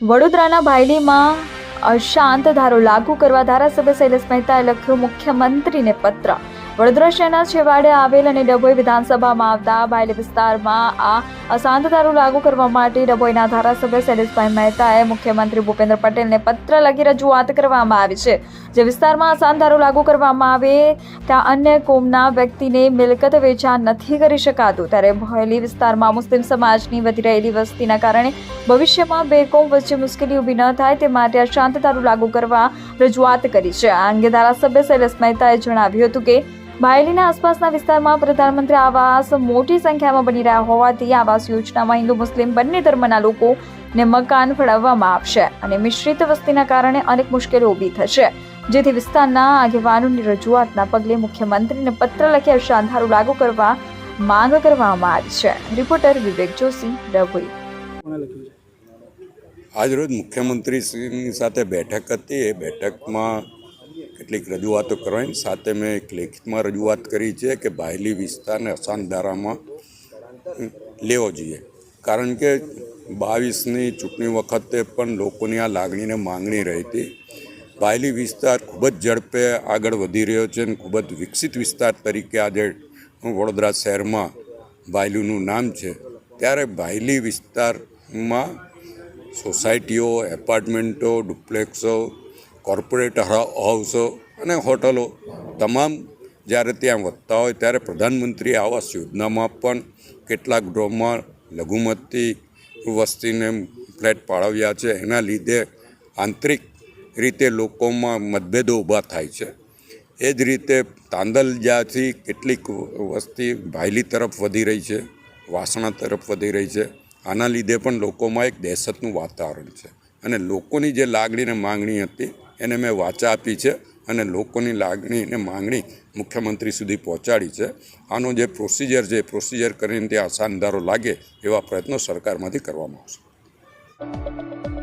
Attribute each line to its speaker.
Speaker 1: વડોદરાના ભાયલીમાં અશાંત ધારો લાગુ કરવા ધારાસભ્ય શૈલેષ મહેતાએ લખ્યું મુખ્યમંત્રીને પત્ર. વડોદરા શહેરના છેવાડે આવેલ અને ડભોઈ વિધાનસભામાં આવતા બાયલી વિસ્તારમાં આ અશાંતતારો લાગુ કરવા માટે ડભોઈના ધારાસભ્ય શૈલેષભાઈ મહેતાએ મુખ્યમંત્રી ભૂપેન્દ્ર પટેલને પત્ર લખી રજૂઆત કરવામાં આવી છે. જે વિસ્તારમાં અશાંતતારો લાગુ કરવામાં આવે, ત્યાં અન્ય કોમના વ્યક્તિને મિલકત વેચાણ નથી કરી શકાતું. ત્યારે ભાયલી વિસ્તારમાં મુસ્લિમ સમાજની વધી રહેલી વસ્તીના કારણે ભવિષ્યમાં બે કોમ વચ્ચે મુશ્કેલી ઊભી ન થાય તે માટે અશાંત ધારો લાગુ કરવા રજૂઆત કરી છે. આ અંગે ધારાસભ્ય શૈલેષ મહેતાએ જણાવ્યું હતું કે બાયલીના આસપાસના વિસ્તારમાં પ્રધાનમંત્રી આવાસ મોટી સંખ્યામાં બની રહ્યા હોવાથી આવાસ યોજનામાં હિન્દુ મુસ્લિમ બંને ધર્મના લોકોને મકાન ફળાવવામાં આવશે અને મિશ્રિત વસ્તીના કારણે અનેક મુશ્કેલીઓ ઊભી થશે. જેથી વિસ્તારના આગેવાનોની રજૂઆતના પગલે મુખ્યમંત્રીને પત્ર લખી શાંધારો લાગુ કરવા માંગ કરવામાં આવી છે. રિપોર્ટર વિવેક જોશી ડભોઈ
Speaker 2: આજરોજ મુખ્યમંત્રીશ્રીની સાથે બેઠક હતી. એ બેઠકમાં કેટલીક રજૂઆતો કરવાની. સાથે મેં એક લેખિતમાં રજૂઆત કરી છે કે બાયલી વિસ્તારને અશાંત ધારામાં લેવો જોઈએ. કારણ કે બાવીસની ચૂંટણી વખતે પણ લોકોની આ લાગણીને માંગણી રહી હતી બાયલી વિસ્તાર ખૂબ જ ઝડપે આગળ વધી રહ્યો છે અને ખૂબ જ વિકસિત વિસ્તાર તરીકે આજે વડોદરા શહેરમાં બાયલીનું નામ છે. ત્યારે બાયલી વિસ્તારમાં સોસાયટીઓ, એપાર્ટમેન્ટો, ડુપ્લેક્સો કોર્પોરેટ હાઉસો અને હોટલો તમામ જ્યારે ત્યાં વધતા હોય ત્યારે પ્રધાનમંત્રી આવાસ યોજનામાં પણ કેટલાક ડ્રોમાં લઘુમતી વસ્તીને ફ્લેટ પાળવ્યા છે. એના લીધે આંતરિક રીતે લોકોમાં મતભેદો ઊભા થાય છે. એ જ રીતે તાંદલજાથી કેટલીક વસ્તી ભાયલી તરફ વધી રહી છે, વાસણા તરફ વધી રહી છે. આના લીધે પણ લોકોમાં એક દહેશતનું વાતાવરણ છે. અને લોકોની જે લાગણી અને માંગણી હતી એને મેં વાચા આપી છે અને લોકોની લાગણી અને માંગણી મુખ્યમંત્રી સુધી પહોંચાડી છે. આનો જે પ્રોસિજર છે પ્રોસિજર કરીને ત્યાં આસાનદારો લાગે એવા પ્રયત્નો સરકારમાંથી કરવામાં આવશે.